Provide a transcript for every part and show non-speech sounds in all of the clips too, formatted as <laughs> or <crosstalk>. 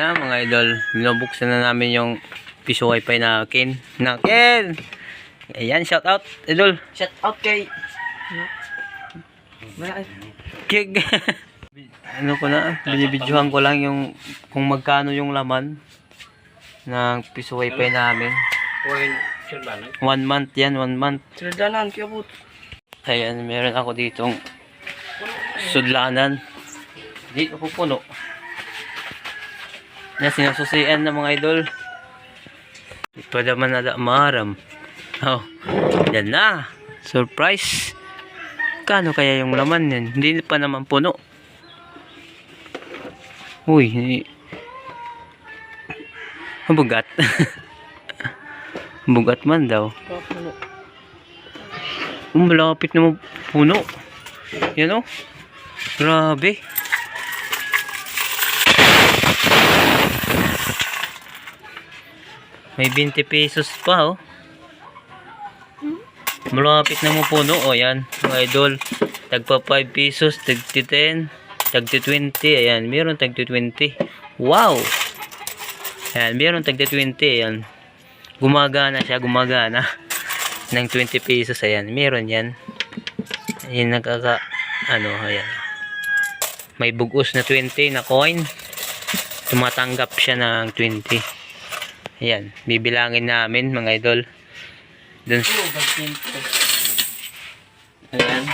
na mga idol. Binubuksan na namin yung piso wifi na Ken. Na Ken! Ayan, shout out, idol. Shout out kay... Kig. <laughs> ano ko na, binibidyohan ko lang yung kung magkano yung laman ng piso wifi namin. One month yan, one month. Sinadanan kaya po. Ayan, meron ako ditong sudlanan. Dito po puno. Na sinususian ng mga idol. Ito naman na maram. Oh, yan na. Surprise. Kano kaya yung laman yan? Hindi pa naman puno. Uy. Bugat. <laughs> Bugat man daw. Malapit na puno. Yan o. Grabe. May 20 pesos pa oh. Malapit na mo puno. O yan, mga idol. Tagpa 5 pesos, tagti 10, tagti 20. Ayan, meron tagti 20. Wow! Ayan, meron tagti 20. Ayan. Gumagana siya, gumagana. <laughs> ng 20 pesos. Ayan, meron yan. Ayan, nagkaka, ano, ayan. May bugos na 20 na coin. Tumatanggap siya ng 20. Ayan, bibilangin namin mga idol. Dun. Ayan.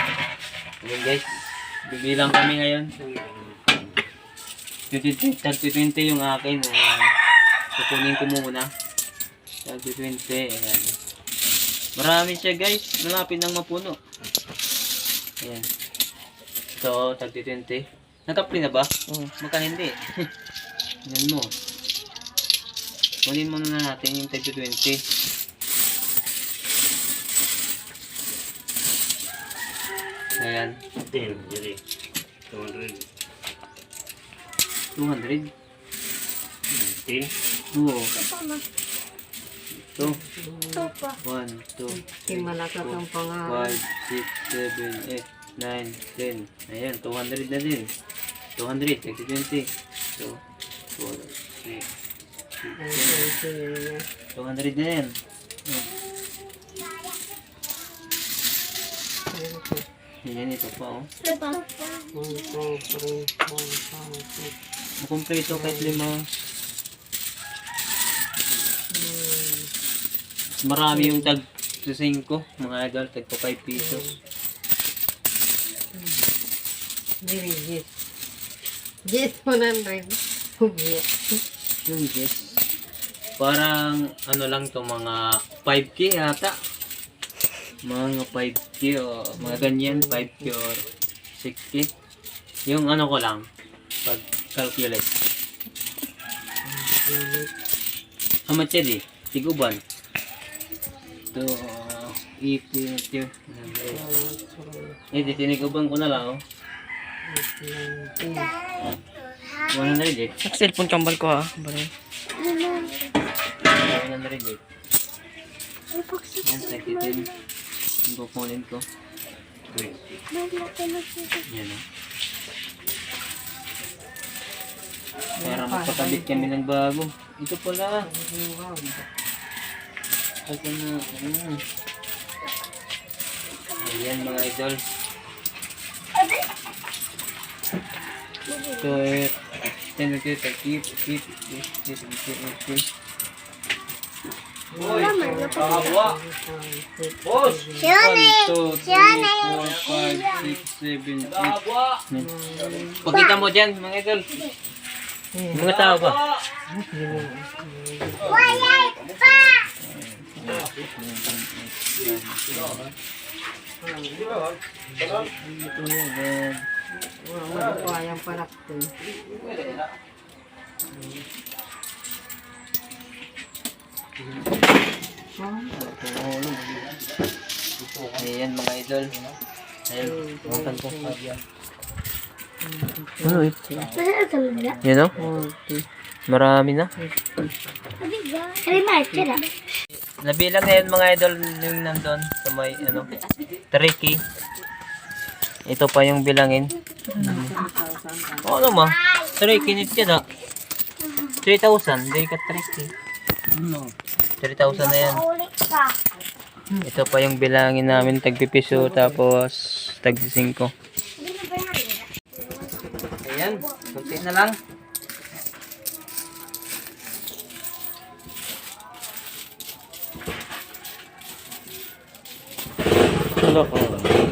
Ayan guys. Bibilang kami ngayon. 20, 20 yung akin. Ayan. Kukunin ko muna. 20. Ayan. Marami siya guys. Malapit nang mapuno. Ayan. So, tagti 20. Natapli na ba? Oo. Baka hindi. <laughs> Yan mo. Kunin muna natin yung tagti 20. Ayan. 200. Oo. Ito. 1, 2, Himalakat ang pangalan. 5, 6, 7, 8, 9, 10. Ayan, 200 na din. 200, tagti 20. So, 4, 6, 200 na yan. Ayan, ito pa oh. Makumpleto kahit lima. Marami yung tag 5, mga idol, tag pa 5 pesos. Very yes. Yes, 100. Yes. Yung yes. Parang ano lang to mga 5k ata. Mga 5k o mga ganyan 5k or 6k. Yung ano ko lang pag calculate. How much yan eh? Tiguban. Ito, uh, iti, iti. Eh, di tiniguban ko na lang oh. 100 eh. Cellphone kambal ko ha. Baro. 100 eh. Yan, sakitin. Yung kukunin ko. Yan o. Para magpakabit kami ng bago. Ito pala. Ito na. Mm. Ayan mga idol. Ito eh. Ito ito ito. Keep, keep, keep, keep, keep, keep. Uy, kahabwa. Boss! 1, 2, 3, 4, 5, 6, 7, 8. Pakita mo dyan, mga idol. Mga tao ba? Wala ko ayang panak to. Ayan mga idol. Ayan, makan ko. Ano eh? Yan o? Marami na. Nabilang na yun mga idol yung nandun sa may ano, tricky. Ito pa yung bilangin. Oh, ano ma? Tricky nit yan ha. 3,000. Hindi ka tricky. No. 3,000 na yan. Ito pa yung bilangin namin. Tagpipiso tapos tag 5. Hindi na ba yan? Ayan. Kunti na lang. Hello ko.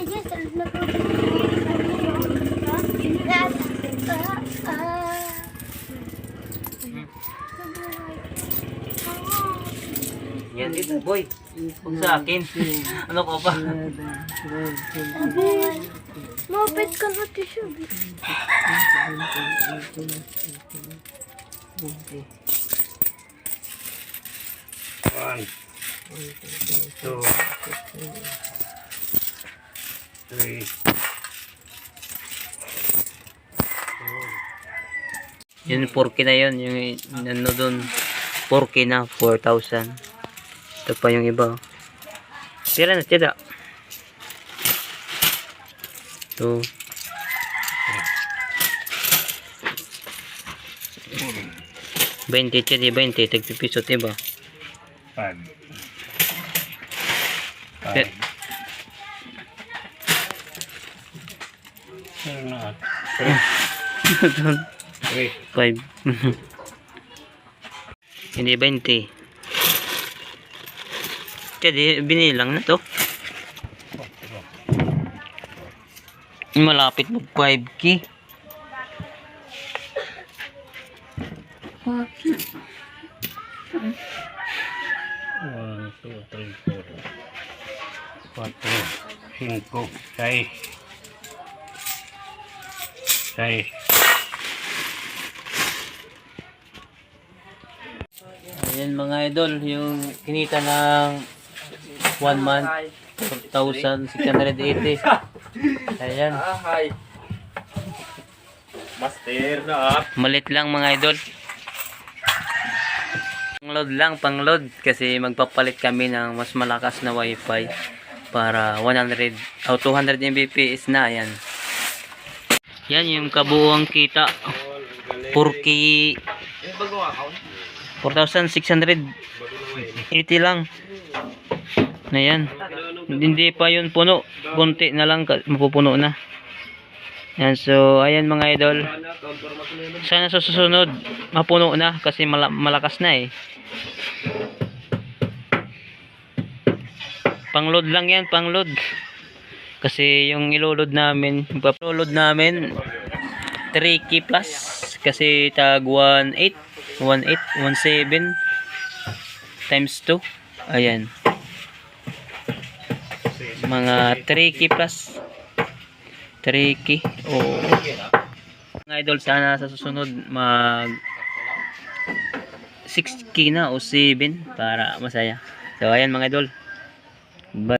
Yan dito, boy. Huwag sa akin. <laughs> ano ko pa? Mapit ka na tissue. One. Two. Three. Yun, 4K na yun. Yung ano dun, 4K na, 4,000. Ito pa yung iba. Tira na, tira. Ito. Bente, tira, bente. Tagpipiso, diba? Five. Five. Or not. Three. 5. Hindi 20. Tira, binilang na to. Malapit mag 5K. One, two, three, four. Cuatro. Cinco. Seis. Seis. Ayan mga idol, yung kinita ng 1 month, 4,680. Ayan. Master na. Malit lang mga idol. Pangload lang, pangload. Kasi magpapalit kami ng mas malakas na wifi para 100 o 200 Mbps na. Ayan. Yan yung kabuuang kita. 4K 4,680 lang. Na yan. Hindi pa yun puno. Kunti na lang. Mapupuno na. Yan. So, ayan mga idol. Sana sa susunod, mapuno na. Kasi mala- malakas na eh. Pangload lang yan. Pangload. Kasi yung iloload namin, ipapload namin 3K plus. Kasi tag 1.8, 1.8, 1.7 times 2. Ayan. Mga 3K plus. 3K. Oo. Mga idol, sana sa susunod mag 6K na o 7 para masaya. So, ayan mga idol. Bye.